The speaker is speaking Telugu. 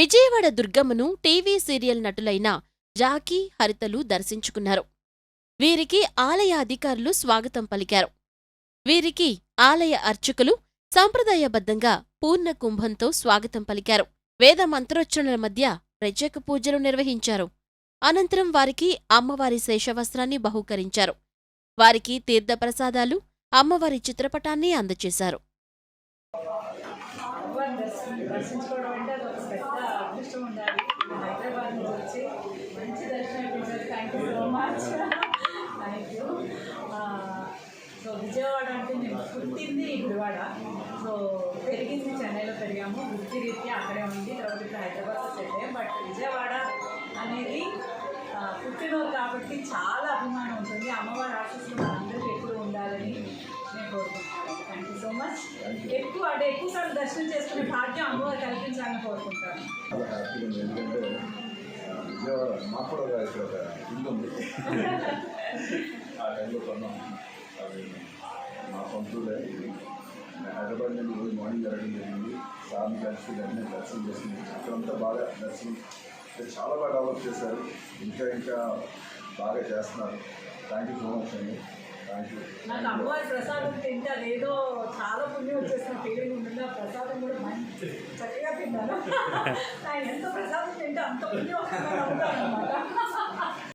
విజయవాడ దుర్గమ్మను టీవీ సీరియల్ నటులైన జాకీ హరితలు దర్శించుకున్నారు. వీరికి ఆలయ అధికారులు స్వాగతం పలికారు. వీరికి ఆలయ అర్చకులు సాంప్రదాయబద్ధంగా పూర్ణ కుంభంతో స్వాగతం పలికారు. వేద మంత్రోచ్చరణల మధ్య ప్రత్యేక పూజలు నిర్వహించారు. అనంతరం వారికి అమ్మవారి శేషవస్త్రాన్ని బహూకరించారు. వారికి తీర్థప్రసాదాలు అమ్మవారి చిత్రపటాన్ని అందజేశారు అదృష్టం ఉండాలి. హైదరాబాద్ నుంచి వచ్చి మంచి దర్శనం ఇప్పించారు thank you so much thank you so Vijayawada అంటే నేను పుట్టింది గుడివాడ సో పెరిగింది చెన్నైలో పెరిగాము. వృత్తిరీత్యా అక్కడే ఉంది తర్వాత ఇప్పుడు హైదరాబాద్ సెట్ బట్ విజయవాడ అనేది ఆ, పుట్టినోరు కాబట్టి చాలా అభిమానం ఉంటుంది. అమ్మవారి ఆశీస్సులు మనందరికీ ఎప్పుడు ఉండాలని నేను కోరుకుంటున్నాను. థ్యాంక్ యూ సో మచ్ ఎక్కువ అంటే ఎక్కువ సార్లు దర్శనం చేసుకునే భాగ్యం అమ్మవారు కల్పించాలని కోరుకుంటాను. చాలా హ్యాపీగా ఉంది ఎందుకంటే ఆ, విజయవాడ మాకు కూడా ఇక్కడ ఒక ఇల్లు ఉంది. ఆ టైంలో కొన్నాం. మా సొంతూరే. హైదరాబాద్ నుండి రోజు మార్నింగ్ జరగడం జరిగింది. సార్ని కలిసి వెంటనే దర్శనం చేసింది. అక్కడంతా బాగా దర్శనం. చాలా బాగా డెవలప్ చేశారు. ఇంకా ఇంకా బాగా చేస్తున్నారు. థ్యాంక్ యూ సో మచ్ అండి. థ్యాంక్ యూ నాకు అమ్మవారి ప్రసాదం తింటే అదేదో చాలా పుణ్యం వచ్చేసిన ఫీలింగ్ ఉంటుంది? ఆ ప్రసాదం కూడా మంచి తిన్నాను నాకు ఎంత ప్రసాదం తింటే అంత పుణ్యం వస్తుందని నమ్ముతాను అనమాట